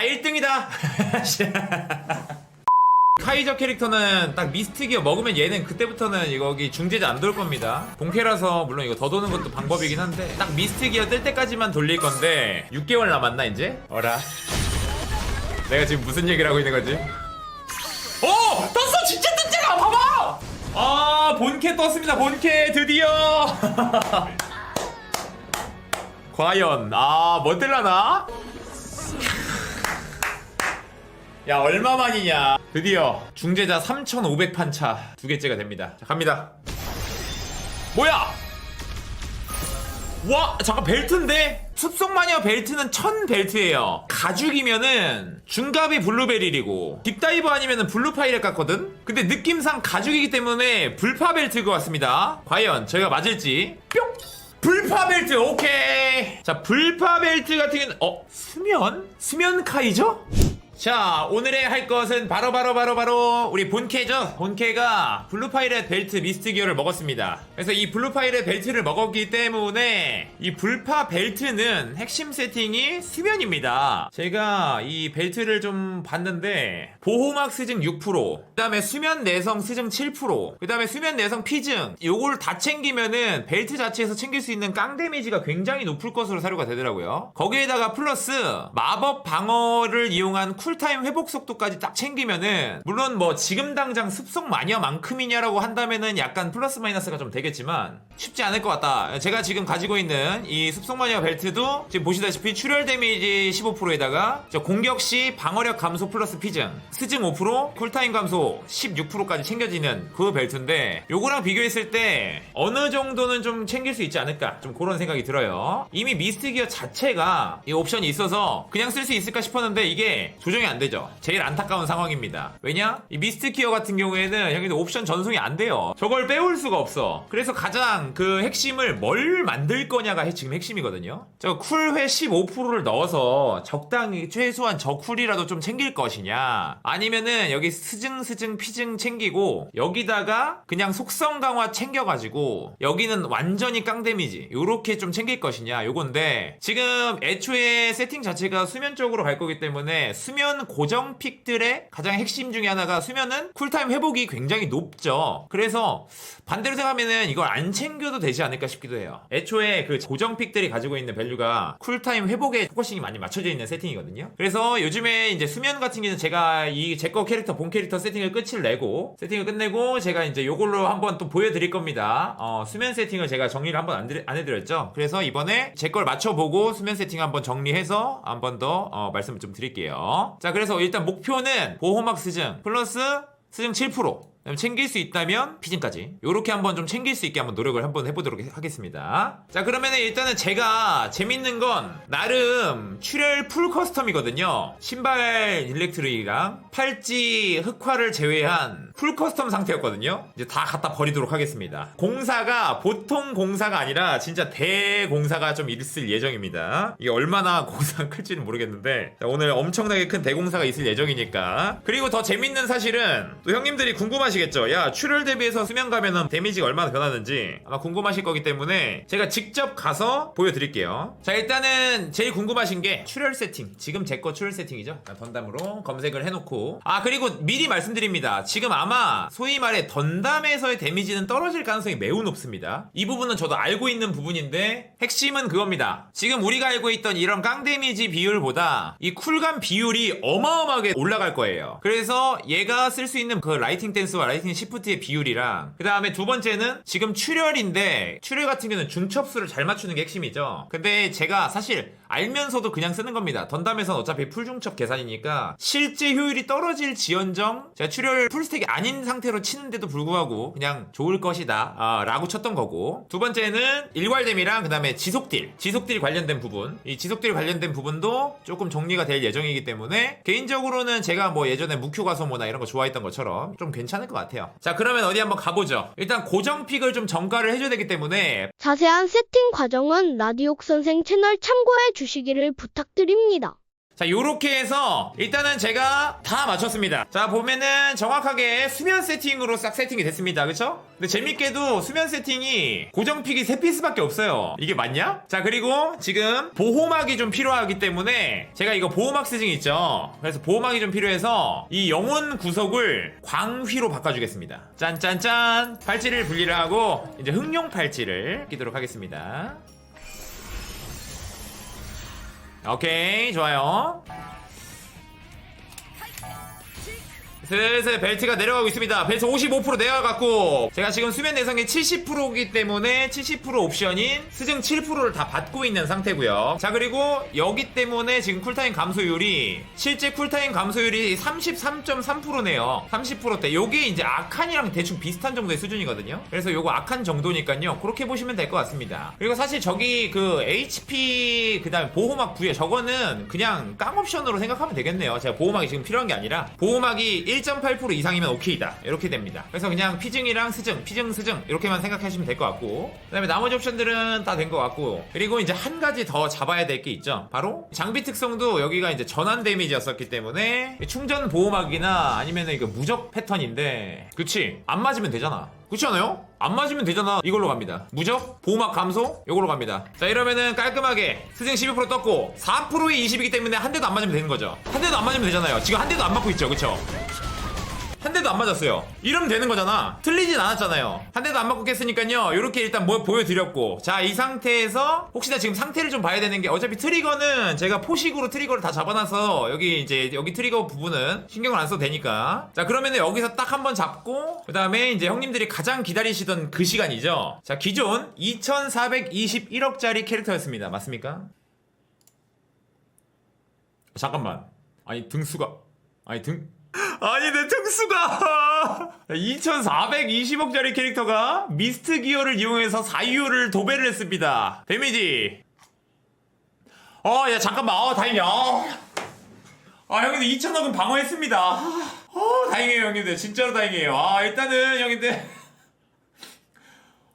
나 1등이다. 카이저 캐릭터는 딱 미스트 기어 먹으면 얘는 그때부터는 여기 중재자 안 돌 겁니다. 본캐라서 물론 이거 더 도는 것도 방법이긴 한데 딱 미스트 기어 뜰 때까지만 돌릴 건데 6개월 남았나 이제? 어라. 내가 지금 무슨 얘기를 하고 있는 거지? 오! 떴어! 진짜 떴잖아! 봐봐! 아 본캐 떴습니다 본캐 드디어 과연 아뭐 뜰라나? 야 얼마만이냐? 드디어 중재자 3500판 차 두 개째가 됩니다. 자 갑니다. 뭐야? 와 잠깐 벨트인데? 숲속 마녀 벨트는 천 벨트예요. 가죽이면은 중갑이 블루베릴이고 딥다이브 아니면은 블루 파이렉 같거든? 근데 느낌상 가죽이기 때문에 불파 벨트인 것 같습니다. 과연 저희가 맞을지? 뿅! 불파 벨트 오케이! 자 불파 벨트 같은 경우는 어 수면? 수면 카이죠 자 오늘의 할 것은 바로 바로 바로 바로 우리 본캐죠? 본캐가 블루파이렛 벨트 미스트 기어를 먹었습니다. 그래서 이 블루파이렛 벨트를 먹었기 때문에 이 불파 벨트는 핵심 세팅이 수면입니다. 제가 이 벨트를 좀 봤는데 보호막 스증 6%그 다음에 수면 내성 스증 7%그 다음에 수면 내성 피증 요걸 다 챙기면은 벨트 자체에서 챙길 수 있는 깡 데미지가 굉장히 높을 것으로 사료가 되더라고요. 거기에다가 플러스 마법 방어를 이용한 쿨 타임 회복 속도까지 딱 챙기면은 물론 뭐 지금 당장 습속 마녀만큼이냐라고 한다면은 약간 플러스 마이너스가 좀 되겠지만 쉽지 않을 것 같다. 제가 지금 가지고 있는 이 습속 마녀 벨트도 지금 보시다시피 출혈 데미지 15%에다가 공격 시 방어력 감소 플러스 피증, 스증 5%, 쿨타임 감소 16%까지 챙겨지는 그 벨트인데 요거랑 비교했을 때 어느 정도는 좀 챙길 수 있지 않을까 좀 그런 생각이 들어요. 이미 미스트 기어 자체가 이 옵션이 있어서 그냥 쓸 수 있을까 싶었는데 이게 조정 이 안 되죠. 제일 안타까운 상황입니다. 왜냐? 이 미스트 기어 같은 경우에는 형님들 옵션 전송이 안 돼요. 저걸 빼올 수가 없어. 그래서 가장 그 핵심을 뭘 만들 거냐가 해- 지금 핵심이거든요. 저 쿨회 15%를 넣어서 적당히 최소한 저 쿨이라도 좀 챙길 것이냐 아니면은 여기 스증 스증 피증 챙기고 여기다가 그냥 속성 강화 챙겨가지고 여기는 완전히 깡 데미지 요렇게 좀 챙길 것이냐 요건데 지금 애초에 세팅 자체가 수면 쪽으로 갈 거기 때문에 수면 고정 픽들의 가장 핵심 중에 하나가 수면은 쿨타임 회복이 굉장히 높죠. 그래서 반대로 생각하면은 이걸 안 챙겨도 되지 않을까 싶기도 해요. 애초에 그 고정 픽들이 가지고 있는 밸류가 쿨타임 회복에 포커싱이 많이 맞춰져 있는 세팅이거든요. 그래서 요즘에 이제 수면 같은 경우는 제가 이 제 거 캐릭터 본 캐릭터 세팅을 끝을 내고 세팅을 끝내고 제가 이제 요걸로 한번 또 보여드릴 겁니다. 어, 수면 세팅을 제가 정리를 한번 안, 드리- 안 해드렸죠? 그래서 이번에 제 걸 맞춰보고 수면 세팅 한번 정리해서 한번 더 어, 말씀을 좀 드릴게요 자 그래서 일단 목표는 보호막 스증 플러스 스증 7% 그다음에 챙길 수 있다면 피진까지. 요렇게 한번 좀 챙길 수 있게 한번 노력을 한번 해보도록 하겠습니다. 자 그러면은 일단은 제가 재밌는 건 나름 출혈 풀 커스텀이거든요. 신발 일렉트릭이랑 팔찌 흑화를 제외한 풀 커스텀 상태였거든요. 이제 다 갖다 버리도록 하겠습니다. 공사가 보통 공사가 아니라 진짜 대공사가 좀 있을 예정입니다. 이게 얼마나 공사가 클지는 모르겠는데 자, 오늘 엄청나게 큰 대공사가 있을 예정이니까. 그리고 더 재밌는 사실은 또 형님들이 궁금하시겠죠. 야 출혈 대비해서 수면 가면은 데미지가 얼마나 변하는지 아마 궁금하실 거기 때문에 제가 직접 가서 보여드릴게요. 자 일단은 제일 궁금하신 게 출혈 세팅. 지금 제 거 출혈 세팅이죠? 자, 던담으로 검색을 해놓고. 아 그리고 미리 말씀드립니다. 지금 아마 소위 말해 던담에서의 데미지는 떨어질 가능성이 매우 높습니다. 이 부분은 저도 알고 있는 부분인데 핵심은 그겁니다. 지금 우리가 알고 있던 이런 깡 데미지 비율보다 이 쿨감 비율이 어마어마하게 올라갈 거예요. 그래서 얘가 쓸 수 있는 그 라이팅 댄스와 라이팅 시프트의 비율이랑 그 다음에 두 번째는 지금 출혈인데 출혈 같은 경우는 중첩수를 잘 맞추는 게 핵심이죠. 근데 제가 사실 알면서도 그냥 쓰는 겁니다. 던담에선 어차피 풀중첩 계산이니까 실제 효율이 떨어질 지연정 제가 출혈 풀스택이 아닌 상태로 치는데도 불구하고 그냥 좋을 것이다 아, 라고 쳤던 거고. 두 번째는 일괄댐이랑 그 다음에 지속딜 지속딜 관련된 부분. 이 지속딜 관련된 부분도 조금 정리가 될 예정이기 때문에 개인적으로는 제가 뭐 예전에 무큐 가소모나 이런 거 좋아했던 것처럼 좀 괜찮을 것 같아요. 자 그러면 어디 한번 가보죠. 일단 고정픽을 좀 정가를 해줘야 되기 때문에 자세한 세팅 과정은 라디옥 선생 채널 참고해 주시기를 부탁드립니다. 자 요렇게 해서 일단은 제가 다 맞췄습니다. 자 보면은 정확하게 수면 세팅으로 싹 세팅이 됐습니다. 그쵸? 근데 재밌게도 수면 세팅이 고정픽이 3피스밖에 없어요. 이게 맞냐? 자 그리고 지금 보호막이 좀 필요하기 때문에 제가 이거 보호막 스징 있죠? 그래서 보호막이 좀 필요해서 이 영혼 구석을 광휘로 바꿔주겠습니다. 짠짠짠! 팔찌를 분리를 하고 이제 흑룡 팔찌를 끼도록 하겠습니다 오케이 좋아요 슬슬 벨트가 내려가고 있습니다. 벨트 55% 내려가고 제가 지금 수면 내성이 70%이기 때문에 70% 옵션인 스증 7%를 다 받고 있는 상태고요. 자 그리고 여기 때문에 지금 쿨타임 감소율이 실제 쿨타임 감소율이 33.3%네요. 30%대 요게 이제 아칸이랑 대충 비슷한 정도의 수준이거든요. 그래서 요거 아칸 정도니까요. 그렇게 보시면 될 것 같습니다. 그리고 사실 저기 그 HP 그 다음에 보호막 부여 저거는 그냥 깡 옵션으로 생각하면 되겠네요. 제가 보호막이 지금 필요한 게 아니라 보호막이 1.8% 이상이면 오케이다. 이렇게 됩니다. 그래서 그냥 피증이랑 스증 피증 스증 이렇게만 생각하시면 될 것 같고 그 다음에 나머지 옵션들은 다 된 것 같고 그리고 이제 한 가지 더 잡아야 될 게 있죠. 바로 장비 특성도 여기가 이제 전환 데미지였었기 때문에 충전 보호막이나 아니면 이거 무적 패턴인데 그치? 안 맞으면 되잖아. 그렇지 않아요? 안 맞으면 되잖아. 이걸로 갑니다. 무적 보호막 감소 이걸로 갑니다. 자 이러면은 깔끔하게 스승 12% 떴고 4%의 20이기 때문에 한 대도 안 맞으면 되는 거죠. 한 대도 안 맞으면 되잖아요. 지금 한 대도 안 맞고 있죠. 그쵸 한 대도 안 맞았어요. 이러면 되는 거잖아. 틀리진 않았잖아요. 한 대도 안 맞고 깼으니까요. 이렇게 일단 뭐 보여드렸고. 자, 이 상태에서 혹시나 지금 상태를 좀 봐야 되는 게 어차피 트리거는 제가 포식으로 트리거를 다 잡아놔서 여기 이제 여기 트리거 부분은 신경을 안 써도 되니까. 자, 그러면은 여기서 딱 한 번 잡고 그 다음에 이제 형님들이 가장 기다리시던 그 시간이죠. 자, 기존 2,421억짜리 캐릭터였습니다. 맞습니까? 잠깐만. 아니 등수가 아니 등 아니 내 등수가. 2420억짜리 캐릭터가 미스트 기어를 이용해서 4유를 도배를 했습니다. 데미지. 어 야 잠깐만. 어 다행이야. 어. 아 형님들 2천억은 방어했습니다. 어 다행이에요 형님들. 진짜로 다행이에요. 아 일단은 형님들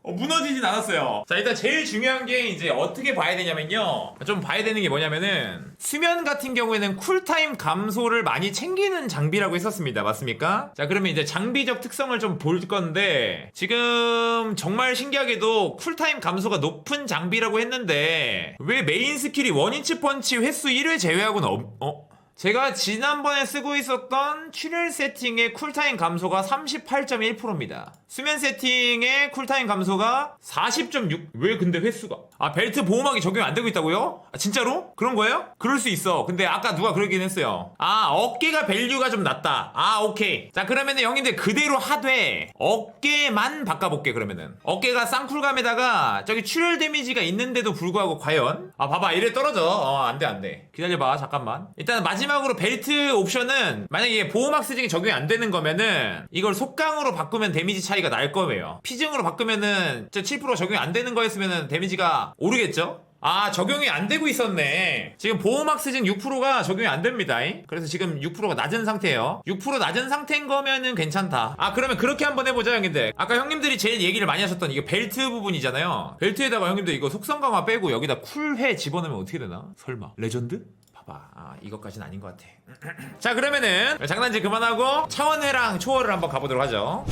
어, 무너지진 않았어요. 자, 일단 제일 중요한 게 이제 어떻게 봐야 되냐면요. 좀 봐야 되는 게 뭐냐면은 수면 같은 경우에는 쿨타임 감소를 많이 챙기는 장비라고 했었습니다. 맞습니까? 자, 그러면 이제 장비적 특성을 좀 볼 건데 지금 정말 신기하게도 쿨타임 감소가 높은 장비라고 했는데 왜 메인 스킬이 원인치 펀치 횟수 1회 제외하고는 없, 어? 제가 지난번에 쓰고 있었던 출혈 세팅의 쿨타임 감소가 38.1%입니다. 수면 세팅의 쿨타임 감소가 40.6. 왜 근데 횟수가? 아, 벨트 보호막이 적용이 안 되고 있다고요? 아, 진짜로? 그런 거예요? 그럴 수 있어. 근데 아까 누가 그러긴 했어요. 아, 어깨가 밸류가 좀 낮다. 아, 오케이. 자, 그러면은 형님들 그대로 하되 어깨만 바꿔볼게, 그러면은. 어깨가 쌍쿨감에다가 저기 출혈 데미지가 있는데도 불구하고 과연? 아, 봐봐. 이래 떨어져. 어, 안 돼, 안 돼. 기다려봐. 잠깐만. 일단 마지막으로 벨트 옵션은 만약에 보호막 스징이 적용이 안 되는 거면은 이걸 속강으로 바꾸면 데미지 차이가 날 거예요. 피증으로 바꾸면은 저7% 적용이 안 되는 거였으면은 데미지가 오르겠죠? 아 적용이 안 되고 있었네. 지금 보호막 스징 6%가 적용이 안 됩니다. 그래서 지금 6%가 낮은 상태예요. 6% 낮은 상태인 거면은 괜찮다. 아 그러면 그렇게 한번 해보자 형님들. 아까 형님들이 제일 얘기를 많이 하셨던 이게 벨트 부분이잖아요. 벨트에다가 형님들 이거 속성 강화 빼고 여기다 쿨회 집어넣으면 어떻게 되나? 설마. 레전드? 봐봐. 아 이것까지는 아닌 것 같아. 자 그러면은 장난질 그만하고 차원회랑 초월을 한번 가보도록 하죠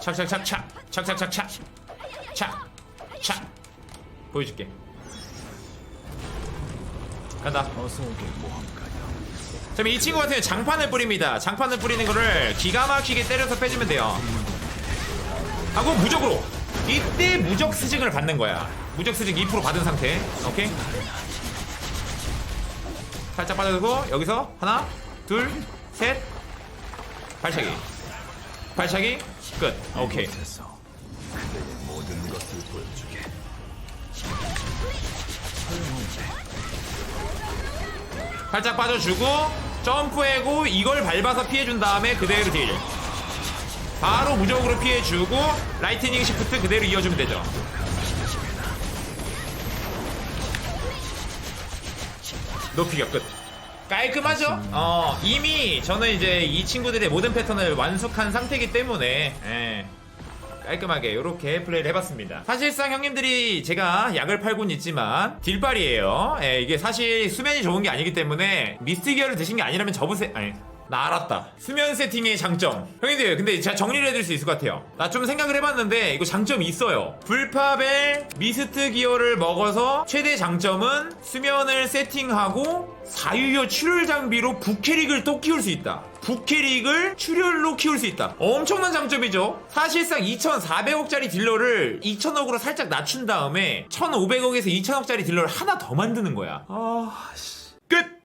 착착착착 착착착착 착착. 보여줄게. 간다. 어서 오게 모험가여 그럼 이 친구 같은 경우 장판을 뿌립니다. 장판을 뿌리는 거를 기가 막히게 때려서 빼주면 돼요. 하고 무적으로 이때 무적 스징을 받는 거야. 무적 스징 2% 받은 상태. 오케이? 살짝 빠져주고 여기서 하나 둘셋. 발차기 발차기? 끝. 오케이. 살짝 빠져주고 점프해고 이걸 밟아서 피해준 다음에 그대로 딜. 바로 무적으로 피해주고 라이트닝 시프트 그대로 이어주면 되죠. 높이가 끝 깔끔하죠? 어 이미 저는 이제 이 친구들의 모든 패턴을 완숙한 상태이기 때문에 예. 깔끔하게 이렇게 플레이를 해봤습니다. 사실상 형님들이 제가 약을 팔곤 있지만 딜빨이에요. 예, 이게 사실 수면이 좋은 게 아니기 때문에 미스트 기어를 드신 게 아니라면 접으세요. 아니. 나 알았다. 수면 세팅의 장점. 형님들, 근데 제가 정리를 해드릴 수 있을 것 같아요. 나 좀 생각을 해봤는데, 이거 장점이 있어요. 불팝의 미스트 기어를 먹어서 최대 장점은 수면을 세팅하고 사유효 출혈 장비로 부캐릭을 또 키울 수 있다. 부캐릭을 출혈로 키울 수 있다. 엄청난 장점이죠. 사실상 2,400억짜리 딜러를 2,000억으로 살짝 낮춘 다음에 1,500억에서 2,000억짜리 딜러를 하나 더 만드는 거야. 아, 씨. 끝!